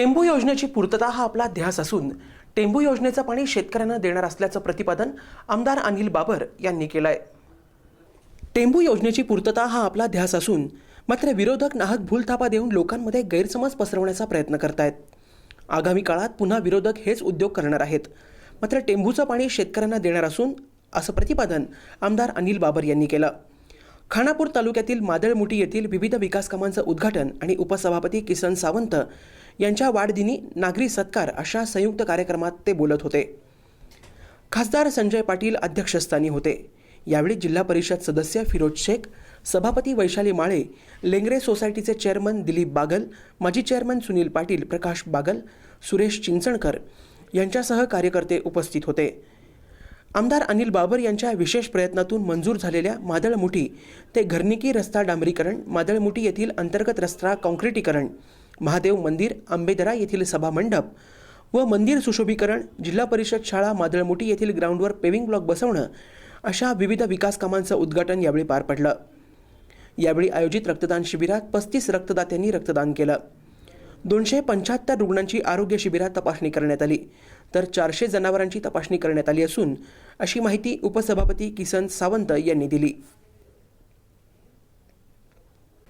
टेंबू योजनेची पूर्तता हा आपला ध्यास असून टेंबू योजनेचं पाणी शेतकऱ्यांना देणार असल्याचं प्रतिपादन आमदार अनिल बाबर यांनी केलं आहे टेंबू योजनेची पूर्तता हा आपला ध्यास असून मात्र विरोधक नाहक भूलथापा देऊन लोकांमध्ये गैरसमज पसरवण्याचा प्रयत्न करतायत. आगामी काळात पुन्हा विरोधक हेच उद्योग करणार आहेत. मात्र टेंबूचं पाणी शेतकऱ्यांना देणार असून असं प्रतिपादन आमदार अनिल बाबर यांनी केलं. खानापूर तालुक्यातील मादळमुठी येथील विविध विकास कामांचं उद्घाटन आणि उपसभापती किसन सावंत यांच्या वाढदिनी नागरी सत्कार अशा संयुक्त कार्यक्रमात ते बोलत होते. खासदार संजय पाटील अध्यक्षस्थानी होते. यावेळी जिल्हा परिषद सदस्य फिरोज शेख सभापती वैशाली माळे लेंगरे सोसायटीचे चेअरमन दिलीप बागल माजी चेअरमन सुनील पाटील प्रकाश बागल सुरेश चिंचणकर यांच्यासह कार्यकर्ते उपस्थित होते. आमदार अनिल बाबर यांच्या विशेष प्रयत्नातून मंजूर झालेल्या मादळमुठी ते घरनिकी रस्ता डांबरीकरण मादळमुठी येथील अंतर्गत रस्ता काँक्रिटीकरण महादेव मंदिर आंबेदरा येथील सभामंडप व मंदिर सुशोभीकरण जिल्हा परिषद शाळा मादळमुठी येथील ग्राउंडवर पेविंग ब्लॉक बसवणं अशा विविध विकास कामांचं उद्घाटन यावेळी पार पडलं. यावेळी आयोजित रक्तदान शिबिरात पस्तीस रक्तदात्यांनी रक्तदान केलं. दोनशे पंच्याहत्तर रुग्णांची आरोग्य शिबिरात तपासणी करण्यात आली. तर चारशे जनावरांची तपासणी करण्यात आली असून अशी माहिती उपसभापती किसन सावंत यांनी दिली.